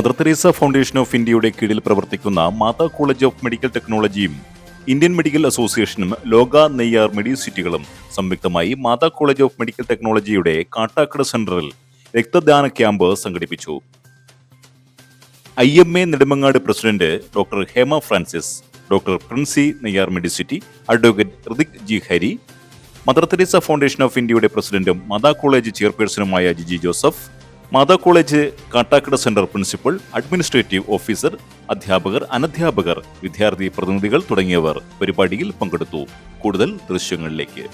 Mother Teresa foundation of ഇന്ത്യയുടെ കീഴിൽ പ്രവർത്തിക്കുന്ന മാതാ കോളേജ് ഓഫ് മെഡിക്കൽ ടെക്നോളജിയും ഇന്ത്യൻ മെഡിക്കൽ അസോസിയേഷനും ലോക നെയ്യാർ മെഡിസിറ്റികളും സംയുക്തമായി മാതാ കോളേജ് ഓഫ് മെഡിക്കൽ ടെക്നോളജിയുടെ കാട്ടാക്കട സെന്ററിൽ രക്തദാന ക്യാമ്പ് സംഘടിപ്പിച്ചു. I M A Nedumangad president doctor Hema Francis doctor Princy Neyyar medicity advocate Hrithik G Hari Mother Teresa foundation of ഇന്ത്യയുടെ പ്രസിഡന്റും Mata college ചെയർപേഴ്സണുമായ Jiji Joseph Mata college Kattakada centre principal administrative officer അധ്യാപകർ അനധ്യാപകർ വിദ്യാർത്ഥി പ്രതിനിധികൾ തുടങ്ങിയവർ പരിപാടിയിൽ പങ്കെടുത്തു. കൂടുതൽ ദൃശ്യങ്ങളിലേക്ക്.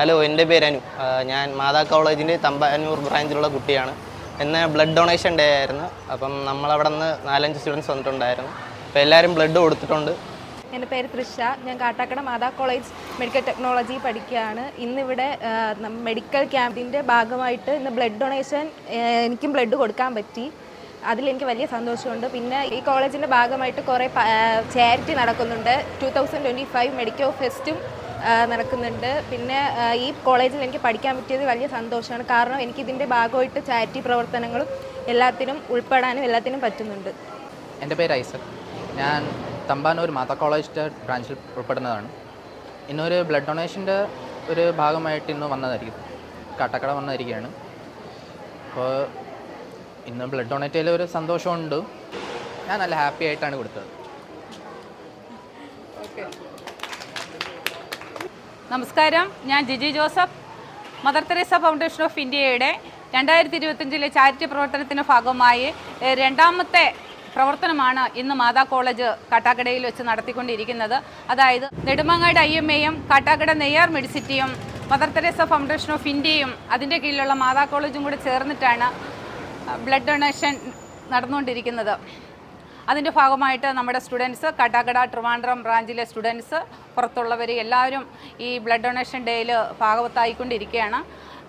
ഹലോ എന്റെ പേര് അനു. ഞാൻ മാതാ കോളേജിന്റെ തമ്പാനൂർ ബ്രാഞ്ചിലുള്ള കുട്ടിയാണ്. ഇന്ന് ബ്ലഡ് ഡൊണേഷൻ ഡേ ആയിരുന്നു. അപ്പം നമ്മളവിടെ നിന്ന് നാലഞ്ച് സ്റ്റുഡൻസ് വന്നിട്ടുണ്ടായിരുന്നു. അപ്പോൾ എല്ലാവരും ബ്ലഡ് കൊടുത്തിട്ടുണ്ട്. എന്റെ പേര് തൃഷ. ഞാൻ Kattakada Mata college medical technology പഠിക്കുകയാണ്. ഇന്നിവിടെ മെഡിക്കൽ ക്യാമ്പിന്റെ ഭാഗമായിട്ട് ഇന്ന് ബ്ലഡ് ഡൊണേഷൻ എനിക്കും ബ്ലഡ് കൊടുക്കാൻ പറ്റി. അതിലെനിക്ക് വലിയ സന്തോഷമുണ്ട്. പിന്നെ ഈ കോളേജിന്റെ ഭാഗമായിട്ട് കുറേ ചാരിറ്റി നടക്കുന്നുണ്ട്. Two thousand twenty five medical ഫെസ്റ്റും നടക്കുന്നുണ്ട്. പിന്നെ ഈ കോളേജിൽ എനിക്ക് പഠിക്കാൻ പറ്റിയത് വലിയ സന്തോഷമാണ്. കാരണം എനിക്ക് ഇതിന്റെ ഭാഗമായിട്ട് ചാരിറ്റി പ്രവർത്തനങ്ങളും എല്ലാത്തിനും ഉൾപ്പെടാനും എല്ലാത്തിനും പറ്റുന്നുണ്ട്. എന്റെ പേര് ഐസക്. ഞാൻ തമ്പാനൂർ മാതാ കോളേജ് ബ്രാഞ്ചിൽ ഉൾപ്പെടുന്നതാണ്. ഇന്നൊരു ബ്ലഡ് ഡൊണേഷന്റെ ഒരു ഭാഗമായിട്ട് ഇന്ന് വന്നതായിരിക്കും. കാട്ടക്കട വന്നതായിരിക്കുകയാണ്. അപ്പോൾ ഇന്ന് ബ്ലഡ് ഡൊണേറ്റ് ചെയ്തതിൽ ഒരു സന്തോഷമുണ്ട്. ഞാൻ നല്ല ഹാപ്പി ആയിട്ടാണ് കൊടുത്തത്. നമസ്കാരം. ഞാൻ Jiji Joseph. Mother Teresa foundation of ഇന്ത്യയുടെ രണ്ടായിരത്തി ഇരുപത്തഞ്ചിലെ ചാരിറ്റി പ്രവർത്തനത്തിന്റെ ഭാഗമായി രണ്ടാമത്തെ പ്രവർത്തനമാണ് ഇന്ന് മാതാ കോളേജ് കാട്ടാക്കടയിൽ വെച്ച് നടത്തിക്കൊണ്ടിരിക്കുന്നത്. അതായത് നെടുമങ്ങാട് ഐ എം എയും കാട്ടാക്കട നെയ്യാർ മെഡിസിറ്റിയും മദർ തെരേസ ഫൗണ്ടേഷൻ ഓഫ് ഇന്ത്യയും അതിന്റെ കീഴിലുള്ള മാതാ കോളേജും കൂടെ ചേർന്നിട്ടാണ് ബ്ലഡ് ഡൊണേഷൻ നടന്നുകൊണ്ടിരിക്കുന്നത്. അതിന്റെ ഭാഗമായിട്ട് നമ്മുടെ സ്റ്റുഡൻസ് കാട്ടാക്കട ട്രിവാൻഡ്രം ബ്രാഞ്ചിലെ സ്റ്റുഡൻസ് പുറത്തുള്ളവർ എല്ലാവരും ഈ ബ്ലഡ് ഡൊണേഷൻ ഡേയിൽ ഭാഗവത്തായിക്കൊണ്ടിരിക്കുകയാണ്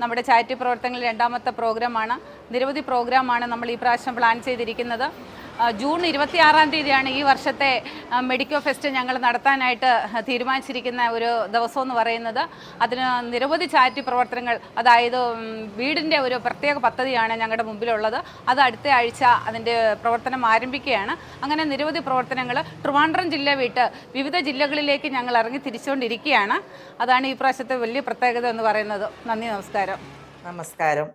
നമ്മുടെ ചാരിറ്റി പ്രവർത്തനങ്ങളിൽ രണ്ടാമത്തെ പ്രോഗ്രാമാണ്. നിരവധി പ്രോഗ്രാമാണ് നമ്മൾ ഈ പ്രാവശ്യം പ്ലാൻ ചെയ്തിരിക്കുന്നത്. ജൂൺ ഇരുപത്തിയാറാം തീയതിയാണ് ഈ വർഷത്തെ മെഡിക്കോ ഫെസ്റ്റ് ഞങ്ങൾ നടത്താനായിട്ട് തീരുമാനിച്ചിരിക്കുന്ന ഒരു ദിവസം എന്ന് പറയുന്നത്. അതിന് നിരവധി ചാരിറ്റി പ്രവർത്തനങ്ങൾ അതായത് വീടിന്റെ ഒരു പ്രത്യേക പദ്ധതിയാണ് ഞങ്ങളുടെ മുമ്പിലുള്ളത്. അത് അടുത്ത ആഴ്ച അതിന്റെ പ്രവർത്തനം ആരംഭിക്കുകയാണ്. അങ്ങനെ നിരവധി പ്രവർത്തനങ്ങൾ ട്രിവാൻഡ്രം ജില്ല വിട്ട് വിവിധ ജില്ലകളിലേക്ക് ഞങ്ങൾ ഇറങ്ങി തിരിച്ചുകൊണ്ടിരിക്കുകയാണ്. അതാണ് ഈ പ്രാവശ്യത്തെ വലിയ പ്രത്യേകത എന്ന് പറയുന്നത്. നന്ദി നമസ്കാരം. നമസ്കാരം.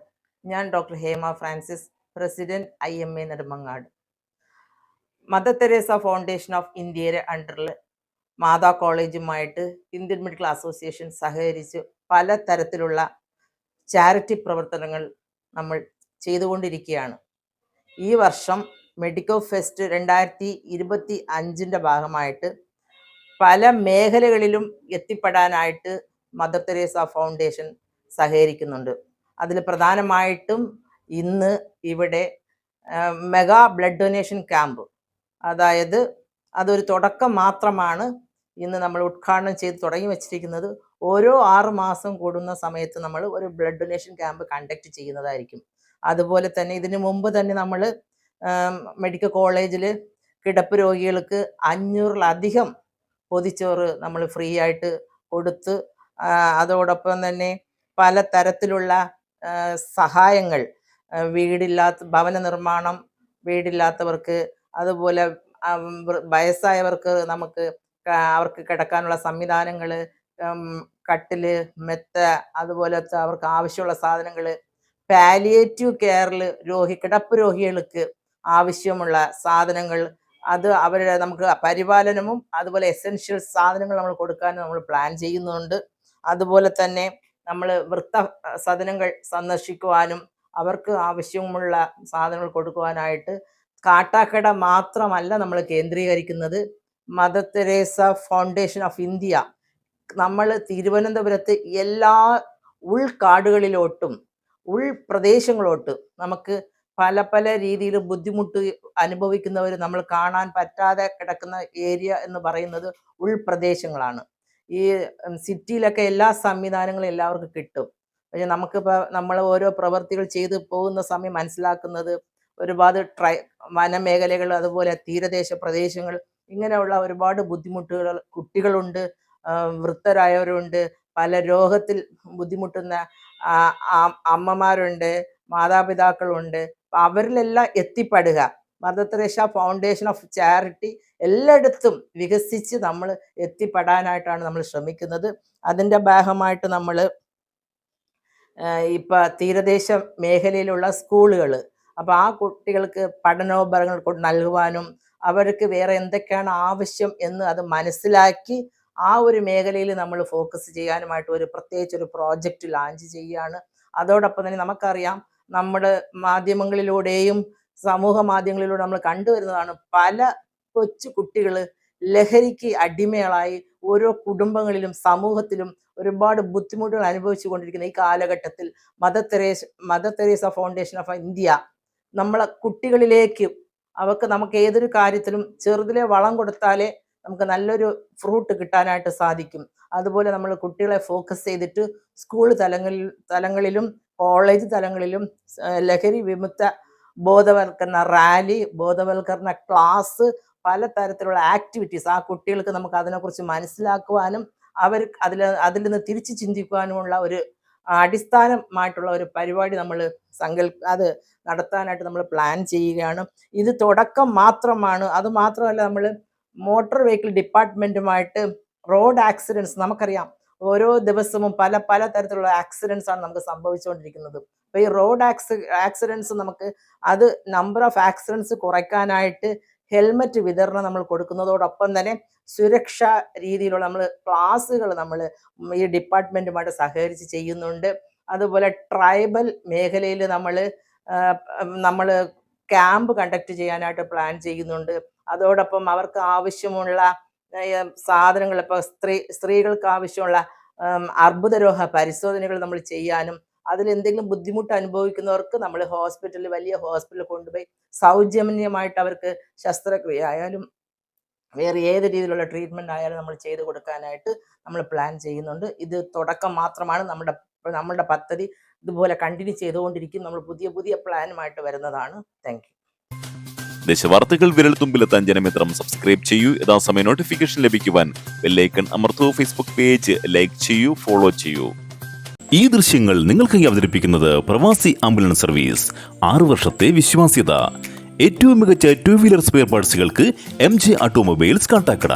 ഞാൻ doctor Hema Francis president I M A Nedumangad. Mother Teresa foundation of ഇന്ത്യയുടെ അണ്ടറിൽ മാതാ കോളേജുമായിട്ട് ഇന്ത്യൻ മെഡിക്കൽ അസോസിയേഷൻ സഹകരിച്ച് പല തരത്തിലുള്ള ചാരിറ്റി പ്രവർത്തനങ്ങൾ നമ്മൾ ചെയ്തുകൊണ്ടിരിക്കുകയാണ്. ഈ വർഷം മെഡിക്കോ ഫെസ്റ്റ് രണ്ടായിരത്തി ഇരുപത്തി അഞ്ചിന്റെ ഭാഗമായിട്ട് പല മേഖലകളിലും എത്തിപ്പെടാനായിട്ട് മദർ തെരേസ ഫൗണ്ടേഷൻ സഹകരിക്കുന്നുണ്ട്. അതിൽ പ്രധാനമായിട്ടും ഇന്ന് ഇവിടെ മെഗാ ബ്ലഡ് ഡൊനേഷൻ ക്യാമ്പ് അതായത് അതൊരു തുടക്കം മാത്രമാണ് ഇന്ന് നമ്മൾ ഉദ്ഘാടനം ചെയ്ത് തുടങ്ങി വെച്ചിരിക്കുന്നത്. ഓരോ ആറ് മാസം കൂടുന്ന സമയത്ത് നമ്മൾ ഒരു ബ്ലഡ് ഡൊനേഷൻ ക്യാമ്പ് കണ്ടക്ട് ചെയ്യുന്നതായിരിക്കും. അതുപോലെ തന്നെ ഇതിനു മുമ്പ് തന്നെ നമ്മൾ മെഡിക്കൽ കോളേജിൽ കിടപ്പ് രോഗികൾക്ക് അഞ്ഞൂറിലധികം പൊതിച്ചോറ് നമ്മൾ ഫ്രീ ആയിട്ട് കൊടുത്ത് അതോടൊപ്പം തന്നെ പല തരത്തിലുള്ള സഹായങ്ങൾ വീടില്ലാത്ത ഭവന നിർമ്മാണം വീടില്ലാത്തവർക്ക് അതുപോലെ വയസ്സായവർക്ക് നമുക്ക് അവർക്ക് കിടക്കാനുള്ള സംവിധാനങ്ങൾ കട്ടിൽ മെത്ത അതുപോലെ അവർക്ക് ആവശ്യമുള്ള സാധനങ്ങൾ പാലിയേറ്റീവ് കെയറിൽ രോഗി കിടപ്പ് രോഗികൾക്ക് ആവശ്യമുള്ള സാധനങ്ങൾ അത് അവരുടെ നമുക്ക് പരിപാലനവും അതുപോലെ എസെൻഷ്യൽ സാധനങ്ങൾ നമ്മൾ കൊടുക്കാനും നമ്മൾ പ്ലാൻ ചെയ്യുന്നുണ്ട്. അതുപോലെ തന്നെ നമ്മൾ വൃത്ത സദനങ്ങൾ സന്ദർശിക്കുവാനും അവർക്ക് ആവശ്യമുള്ള സാധനങ്ങൾ കൊടുക്കുവാനായിട്ട് കാട്ടാക്കട മാത്രമല്ല നമ്മൾ കേന്ദ്രീകരിക്കുന്നത്. Mother Teresa foundation of India. നമ്മൾ തിരുവനന്തപുരത്ത് എല്ലാ ഉൾക്കാടുകളിലോട്ടും ഉൾപ്രദേശങ്ങളോട്ട് നമുക്ക് പല പല രീതിയിൽ ബുദ്ധിമുട്ട് അനുഭവിക്കുന്നവർ നമ്മൾ കാണാൻ പറ്റാതെ കിടക്കുന്ന ഏരിയ എന്ന് പറയുന്നത് ഉൾപ്രദേശങ്ങളാണ്. ഈ സിറ്റിയിലൊക്കെ എല്ലാ സംവിധാനങ്ങളും എല്ലാവർക്കും കിട്ടും. പക്ഷെ നമുക്കിപ്പോൾ നമ്മൾ ഓരോ പ്രവർത്തികൾ ചെയ്തു പോകുന്ന സമയം മനസ്സിലാക്കുന്നത് ഒരുപാട് ട്രൈ വനമേഖലകൾ അതുപോലെ തീരദേശ പ്രദേശങ്ങൾ ഇങ്ങനെയുള്ള ഒരുപാട് ബുദ്ധിമുട്ടുകൾ കുട്ടികളുണ്ട് വൃത്തരായവരുണ്ട് പല രോഗത്തിൽ ബുദ്ധിമുട്ടുന്ന അമ്മമാരുണ്ട് മാതാപിതാക്കളുണ്ട്. അവരിലെല്ലാം എത്തിപ്പെടുക. Mother Teresa foundation of charity എല്ലായിടത്തും വികസിച്ച് നമ്മൾ എത്തിപ്പെടാനായിട്ടാണ് നമ്മൾ ശ്രമിക്കുന്നത്. അതിന്റെ ഭാഗമായിട്ട് നമ്മൾ ഇപ്പം തീരദേശ മേഖലയിലുള്ള സ്കൂളുകൾ അപ്പോൾ ആ കുട്ടികൾക്ക് പഠനോപകരണങ്ങൾ കൊണ്ട് നൽകുവാനും അവർക്ക് വേറെ എന്തൊക്കെയാണ് ആവശ്യം എന്ന് അത് മനസ്സിലാക്കി ആ ഒരു മേഖലയിൽ നമ്മൾ ഫോക്കസ് ചെയ്യാനുമായിട്ട് ഒരു പ്രത്യേകിച്ച് ഒരു പ്രോജക്റ്റ് ലാഞ്ച് ചെയ്യുകയാണ്. അതോടൊപ്പം തന്നെ നമുക്കറിയാം നമ്മുടെ മാധ്യമങ്ങളിലൂടെയും സമൂഹ മാധ്യമങ്ങളിലൂടെ നമ്മൾ കണ്ടുവരുന്നതാണ് പല കൊച്ചു കുട്ടികൾ ലഹരിക്ക് അടിമകളായി ഓരോ കുടുംബങ്ങളിലും സമൂഹത്തിലും ഒരുപാട് ബുദ്ധിമുട്ടുകൾ അനുഭവിച്ചു കൊണ്ടിരിക്കുന്ന ഈ കാലഘട്ടത്തിൽ Mother Teresa Mother Teresa foundation of India നമ്മളെ കുട്ടികളിലേക്ക് അവർക്ക് നമുക്ക് ഏതൊരു കാര്യത്തിലും ചെറുതിലെ വളം കൊടുത്താലേ നമുക്ക് നല്ലൊരു ഫ്രൂട്ട് കിട്ടാനായിട്ട് സാധിക്കും. അതുപോലെ നമ്മൾ കുട്ടികളെ ഫോക്കസ് ചെയ്തിട്ട് സ്കൂൾ തലങ്ങളിൽ തലങ്ങളിലും കോളേജ് തലങ്ങളിലും ലഹരി വിമുക്ത ബോധവൽക്കരണ റാലി ബോധവൽക്കരണ ക്ലാസ് പല തരത്തിലുള്ള ആക്ടിവിറ്റീസ് ആ കുട്ടികൾക്ക് നമുക്ക് അതിനെക്കുറിച്ച് മനസ്സിലാക്കുവാനും അവർ അതിൽ അതിൽ നിന്ന് തിരിച്ച് ചിന്തിക്കുവാനുമുള്ള ഒരു അടിസ്ഥാനമായിട്ടുള്ള ഒരു പരിപാടി നമ്മൾ സങ്കല്പ അത് നടത്താനായിട്ട് നമ്മൾ പ്ലാൻ ചെയ്യുകയാണ്. ഇത് തുടക്കം മാത്രമാണ്. അത് മാത്രമല്ല നമ്മൾ മോട്ടോർ വെഹിക്കിൾ ഡിപ്പാർട്ട്മെന്റുമായിട്ട് റോഡ് ആക്സിഡൻസ് നമുക്കറിയാം. ഓരോ ദിവസവും പല പല തരത്തിലുള്ള ആക്സിഡൻസ് ആണ് നമുക്ക് സംഭവിച്ചുകൊണ്ടിരിക്കുന്നത്. അപ്പോൾ ഈ റോഡ് ആക്സി ആക്സിഡൻസ് നമുക്ക് അത് നമ്പർ ഓഫ് ആക്സിഡൻസ് കുറയ്ക്കാനായിട്ട് ഹെൽമറ്റ് വിതരണം നമ്മൾ കൊടുക്കുന്നതോടൊപ്പം തന്നെ സുരക്ഷാ രീതിയിലുള്ള നമ്മൾ ക്ലാസ്സുകൾ നമ്മൾ ഈ ഡിപ്പാർട്ട്മെന്റുമായിട്ട് സഹകരിച്ച് ചെയ്യുന്നുണ്ട്. അതുപോലെ ട്രൈബൽ മേഖലയിൽ നമ്മൾ നമ്മൾ ക്യാമ്പ് കണ്ടക്ട് ചെയ്യാനായിട്ട് പ്ലാൻ ചെയ്യുന്നുണ്ട്. അതോടൊപ്പം അവർക്ക് ആവശ്യമുള്ള സാധനങ്ങൾ ഇപ്പോൾ സ്ത്രീ സ്ത്രീകൾക്ക് ആവശ്യമുള്ള അർബുദരോഗ പരിശോധനകൾ നമ്മൾ ചെയ്യാനും അതിൽ എന്തെങ്കിലും ബുദ്ധിമുട്ട് അനുഭവിക്കുന്നവർക്ക് നമ്മൾ ഹോസ്പിറ്റലിൽ വലിയ ഹോസ്പിറ്റലിൽ കൊണ്ടുപോയി സൗജന്യമായിട്ട് അവർക്ക് ശസ്ത്രക്രിയ ആയാലും വേറെ ഏത് രീതിയിലുള്ള ട്രീറ്റ്മെന്റ് ആയാലും നമ്മൾ ചെയ്തു കൊടുക്കാനായിട്ട് നമ്മൾ പ്ലാൻ ചെയ്യുന്നുണ്ട്. ഇത് തുടക്കം മാത്രമാണ് നമ്മുടെ നമ്മുടെ പദ്ധതി. ഇതുപോലെ കണ്ടിന്യൂ ചെയ്തുകൊണ്ടിരിക്കും. നമ്മൾ പുതിയ പുതിയ പ്ലാനുമായിട്ട് വരുന്നതാണ്. താങ്ക് ദേശവാർത്തകൾ വിരൽ തുമ്പിലെത്താൻ ജനമിത്രം സബ്സ്ക്രൈബ് ചെയ്യൂ. യഥാസമയം നോട്ടിഫിക്കേഷൻ ലഭിക്കുവാൻ ബെല്ലൈക്കൺ അമർത്തു. ഫേസ്ബുക്ക് പേജ് ലൈക്ക് ചെയ്യൂ. ഫോളോ ചെയ്യൂ. ഈ ദൃശ്യങ്ങൾ നിങ്ങൾക്കായി അവതരിപ്പിക്കുന്നത് പ്രവാസി ആംബുലൻസ് സർവീസ്. ആറു വർഷത്തെ വിശ്വാസ്യത. ഏറ്റവും മികച്ച ടു വീലർ സ്പെയർ പാർട്സുകൾക്ക് എം ജെ ഓട്ടോമൊബൈൽസ് കാട്ടാക്കട